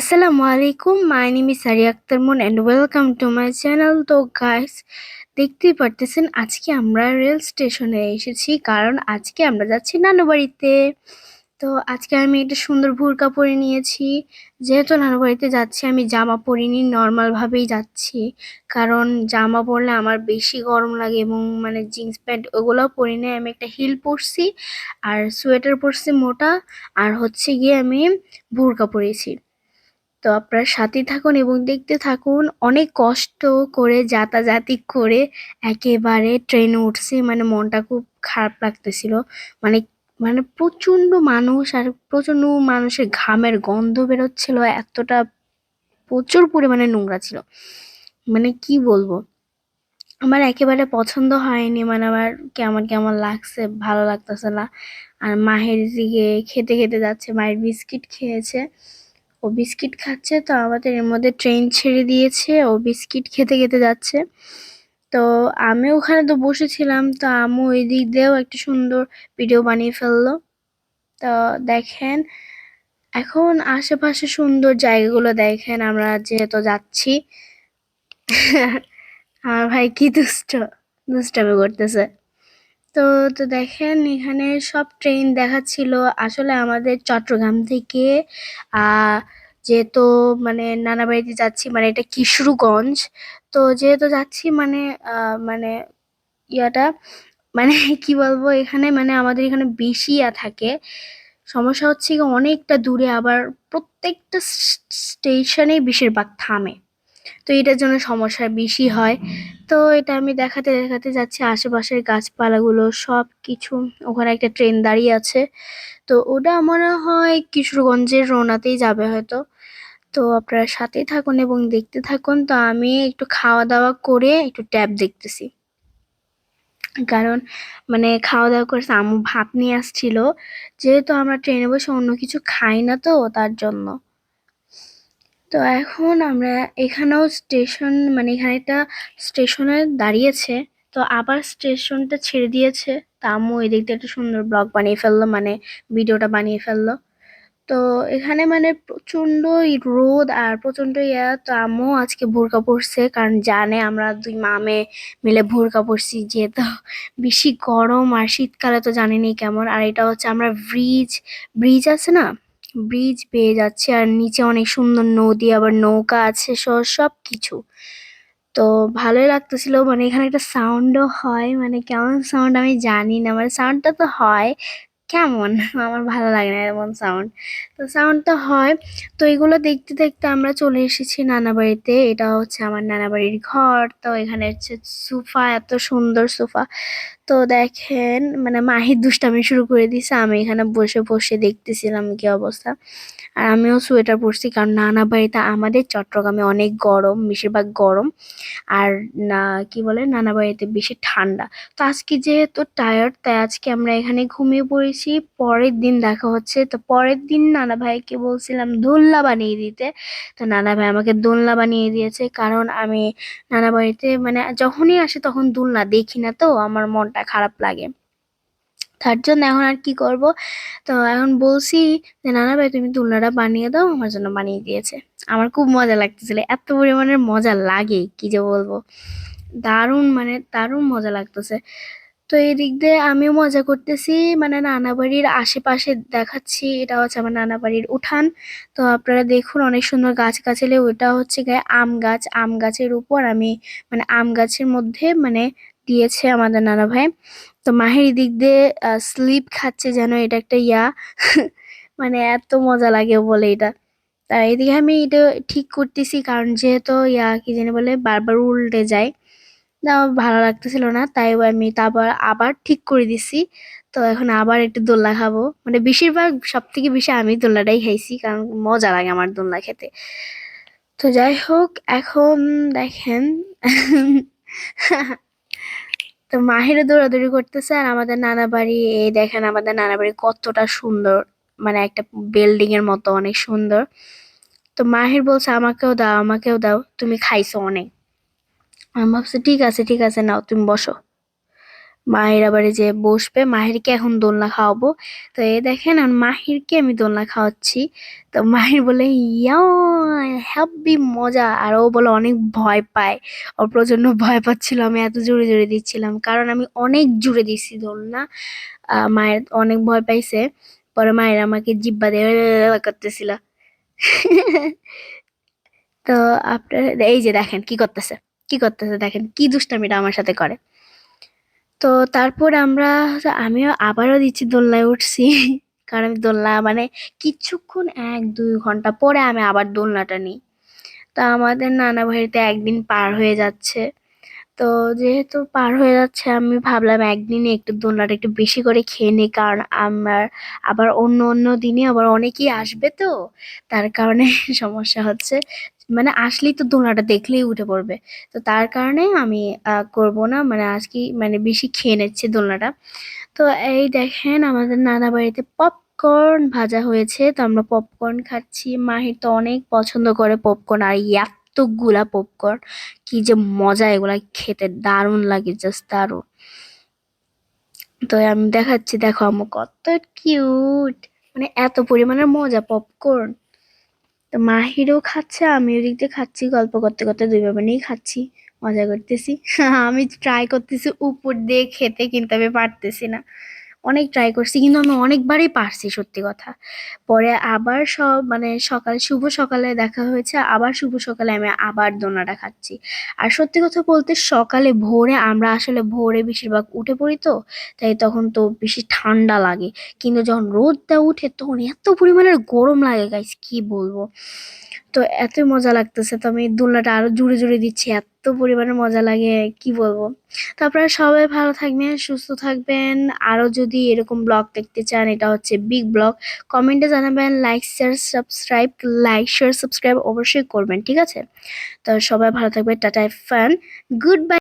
আসসালামু আলাইকুম my name is Saria Akter Mon and welcome to my channel তো guys দেখতেই পারতেছেন, আজকে আমরা রেল স্টেশনে এসেছি, কারণ আজকে আমরা যাচ্ছি নানু বাড়িতে তো আজকে আমি একটা সুন্দর ভুরকা পরে নিয়েছি। যেহেতু নানু বাড়িতে যাচ্ছি, আমি জামা পরিনি নর্মাল ভাবেই যাচ্ছি। কারণ জামা পরলে আমার বেশি গরম লাগে এবং মানে জিন্স প্যান্ট ওগুলোও পরি না আমি একটা হিল পরছি, আর সোয়েটার পরছি মোটা, আর হচ্ছে গিয়ে আমি ভুরকা পরেছি। তো আপনারা সাথেই থাকুন এবং দেখতে থাকুন, অনেক কষ্ট করে, যাতাযাতি করে একেবারে ট্রেনে উঠছে। মানে মনটা খুব খারাপ লাগতেছিল। মানে মানে প্রচণ্ড মানুষ আর প্রচণ্ড মানুষের ঘামের গন্ধ বেরোচ্ছিল। এতটা প্রচুর পরিমাণে নোংরা ছিল। মানে কি বলব? আমার একেবারে পছন্দ হয়নি। মানে আমার কেমন কেমন লাগছে, ভালো লাগতেছে না। আর মাহের দিকে খেতে খেতে যাচ্ছে, মায়ের বিস্কিট খেয়েছে। ও বিস্কিট খাচ্ছে, তো আমাদের এর মধ্যে ট্রেন ছেড়ে দিয়েছে, ও বিস্কিট খেতে খেতে যাচ্ছে। তো আমি ওখানে তো বসেছিলাম, তো আমু ওই দিক দিয়েও একটা সুন্দর ভিডিও বানিয়ে ফেলল। তো দেখেন, এখন আশেপাশে সুন্দর জায়গাগুলো দেখেন, আমরা যেহেতু যাচ্ছি। আমার ভাই কি দুষ্ট, দুষ্টামি করতেছে। তো তো দেখেন, এখানে সব ট্রেন দেখাচ্ছিল। আসলে আমাদের চট্টগ্রাম থেকে আহ যেহেতু মানে নানা বাড়িতে যাচ্ছি মানে এটা কিশোরগঞ্জ। তো যেহেতু যাচ্ছি মানে মানে ইয়াটা মানে কি বলব, এখানে মানে আমাদের এখানে বেশি ইয়া থাকে। সমস্যা হচ্ছে অনেকটা দূরে, আবার প্রত্যেকটা স্টেশনে বেশিরভাগ থামে। তো এটার জন্য সমস্যা বেশি হয়। তো এটা আমি দেখাতে দেখাতে যাচ্ছি আশেপাশের গাছপালাগুলো সব কিছু ওখানে একটা ট্রেন দাঁড়িয়ে আছে। তো ওটা মনে হয় কিশোরগঞ্জের রোনাতেই যাবে হয়তো। তো আপনারা সাথেই থাকুন এবং দেখতে থাকুন। তো আমি একটু খাওয়া দাওয়া করে একটু ট্যাব দেখতেছি। কারণ মানে খাওয়া দাওয়া করেছে আম্মু ভাত নিয়ে আসছিল। যেহেতু আমরা ট্রেনে বসে অন্য কিছু খাই না তো তার জন্য। তো এখন আমরা এখানেও স্টেশন মানে এখানে একটা স্টেশনে দাঁড়িয়েছে। তো আবার স্টেশনটা ছেড়ে দিয়েছে। তা আম্মু এই দিক দিয়ে একটা সুন্দর ব্লগ বানিয়ে ফেলল মানে ভিডিওটা বানিয়ে ফেলল। তো এখানে মানে প্রচণ্ড রোদ আর প্রচণ্ড ইয়া। তো আম্মু আজকে বোরকা পড়ছে কারণ জানে আমরা দুই মামে মিলে বোরকা পড়ছি যেহেতু বেশি গরম আর শীতকালে তো জানেনই কেমন। আর এটা হচ্ছে আমরা ব্রিজ ব্রিজ আছে না? ব্রিজ পেয়ে যাচ্ছে আর নিচে অনেক সুন্দর নদী, আবার নৌকা আছে সব কিছু তো ভালোই লাগতেছিল মানে এখানে একটা সাউন্ডও হয় মানে কেমন সাউন্ড আমি জানি না মানে সাউন্ডটা তো হয় কেমন? আমার ভালো লাগে না এমন সাউন্ড তো সাউন্ডটা হয়। তো এগুলো দেখতে দেখতে আমরা চলে এসেছি নানা বাড়িতে। এটা হচ্ছে আমার নানা বাড়ির ঘর। তো এখানে হচ্ছে সোফা, এত সুন্দর সোফা। তো দেখেন মানে মাহির দুষ্টামি শুরু করে দিছে। আমি এখানে বসে বসে দেখতেছিলাম কি অবস্থা। আর আমিও সোয়েটার পরছি কারণ নানা বাড়িতে আমাদের চট্টগ্রামে অনেক গরম, বেশিরভাগ গরম। আর না, কি বলে, নানা বাড়িতে বেশি ঠান্ডা। তো আজকে যেহেতু টায়ার্ড তাই আজকে আমরা এখানে ঘুমিয়ে পড়েছি। পরের দিন দেখা হচ্ছে। তো পরের দিন নানা ভাইকে বলছিলাম, দোলনা বানিয়ে দিতে। তো নানা ভাই আমাকে দোলনা বানিয়ে দিয়েছে। কারণ আমি নানা বাড়িতে মানে যখনই আসে তখন দোলনা দেখি না তো, আমার মনটা খারাপ লাগে। তার জন্য এখন আর কি করব? তো এখন বলছি যে, নানা ভাই, তুমি দোলনাটা বানিয়ে দাও, আমার জন্য বানিয়ে দিয়েছে। আমার খুব মজা লাগতেছিল, এত পরিমাণের মজা লাগে, কি যে বলব? দারুণ মানে দারুণ মজা লাগতেছে। তো এই দিক দিয়ে আমিও মজা করতেছি মানে নানা বাড়ির আশেপাশে দেখাচ্ছি, এটা হচ্ছে আমার নানা বাড়ির উঠান। তো আপনারা দেখুন, অনেক সুন্দর গাছ গাছালি ওটা হচ্ছে গায়ে আম গাছ। আম গাছের উপর আমি মানে আম গাছের মধ্যে মানে দিয়েছে আমাদের নানা ভাই। তো মাহের দিক দিয়ে স্লিপ খাচ্ছে যেন এটা একটা ইয়া। মানে এত মজা লাগে বলে এটা। তা এদিকে আমি এটা ঠিক করতেছি কারণ যেহেতু ইয়া কি জানি বলে, বারবার উল্টে যায়। না, ভালো লাগতেছিল না, তাই আমি তারপর আবার ঠিক করে দিছি। তো এখন আবার একটু দোলনা খাব। মানে বেশিরভাগ সব থেকে বেশি আমি দোলনাটাই খাইছি কারণ মজা লাগে আমার দোলনা খেতে। তো যাই হোক, এখন দেখেন। তো মাহিরও দৌড়াদৌড়ি করতেছে আর আমাদের নানা বাড়ি, এই দেখেন আমাদের নানা বাড়ি কতটা সুন্দর। মানে একটা বিল্ডিং এর মতো অনেক সুন্দর। তো মাহির বলছে, আমাকেও দাও আমাকেও দাও, তুমি খাইছো অনেক। আমি ভাবছি, ঠিক আছে ঠিক আছে, নাও, তুমি বসো। মাহির আবার যে বসবে, মাহিরকে এখন দোলনা খাওয়াবো। তো এ দেখেন, আর মাহিরকে আমি দোলনা খাওয়াচ্ছি। তো মাহির বলে, ইয়া, হ্যাপি মজা। আর ও বলে, অনেক ভয় পায়। ও প্রচণ্ড ভয় পাচ্ছিল, আমি এত জোরে জোরে দিচ্ছিলাম। কারণ আমি অনেক জোরে দিচ্ছি দোলনা। মায়ের অনেক ভয় পাইছে। পরে মায়ের আমাকে জিব্বা দিয়ে করতেছিল। তো আপনার, এই যে দেখেন কি করতেছে কি করতেছে দেখেন, কি দুষ্টামিটা আমার সাথে করে। তো তারপর আমরা আমিও আবারও দিচ্ছি দোলনায় উঠছি। কারণ আমি দোলনা মানে কিছুক্ষণ এক, দুই ঘণ্টা পরে আমি আবার দোলনাটা নিই। তো আমাদের নানা বাড়িতে একদিন পার হয়ে যাচ্ছে। তো যেহেতু পার হয়ে যাচ্ছে, আমি ভাবলাম একদিনে একটু দোলনাটা একটু বেশি করে খেয়ে নিই, কারণ আমার আবার অন্য অন্য দিনে আবার অনেকেই আসবে তো, তার কারণে সমস্যা হচ্ছে। মানে আসলেই তো দোলনাটা দেখলেই উঠে পড়বে। তো তার কারণে আমি করব না মানে আজকে মানে বেশি খেয়ে নিচ্ছি দোলনাটা। তো এই দেখেন আমাদের নানা বাড়িতে পপ পপকর্ন ভাজা হয়েছে, তো আমরা পপকর্ন খাচ্ছি। মাহির তো অনেক পছন্দ করে পপকর্ন, আর এতগুলা পপকর্ন কি যে মজা এগুলা, খেতে দারুণ লাগে জাস্ট দারুণ। তো আমি দেখাচ্ছি, দেখো আম্মু কত কিউট মানে এত পরিমাণের মজা পপকর্ন তো মাহিরও খাচ্ছে আমি ওদিক দিয়ে খাচ্ছি, গল্প করতে করতে দুই বাবা নিয়েই খাচ্ছি, মজা করতেছি। আমি ট্রাই করতেছি উপর দিয়ে খেতে, কিন্তু আমি পারতেছি না। অনেক ট্রাই করছি, কিন্তু আমি অনেকবারই পারছি সত্যি কথা। পরে আবার সব মানে সকাল, শুভ সকালে দেখা হয়েছে, আবার শুভ সকালে আমি আবার দোনাটা খাচ্ছি। আর সত্যি কথা বলতে সকালে ভোরে আমরা আসলে ভোরে বেশিরভাগ উঠে পড়ি তো, তাই তখন তো বেশি ঠান্ডা লাগে। কিন্তু যখন রোদটা উঠে তখন এত পরিমাণের গরম লাগে গাইস কি বলব? তো এতই মজা লাগতেছে। তো আমি দোলনাটা আরও জুড়ে জুড়ে দিচ্ছি, এত পরিমাণে মজা লাগে, কি বলব? তো আপনারা সবাই ভালো থাকবেন, সুস্থ থাকবেন। আরও যদি এরকম ব্লগ দেখতে চান, এটা হচ্ছে বিগ ব্লগ কমেন্টে জানাবেন like share subscribe like share subscribe অবশ্যই করবেন, ঠিক আছে? তো সবাই ভালো থাকবেন, টাটা ফান গুড বাই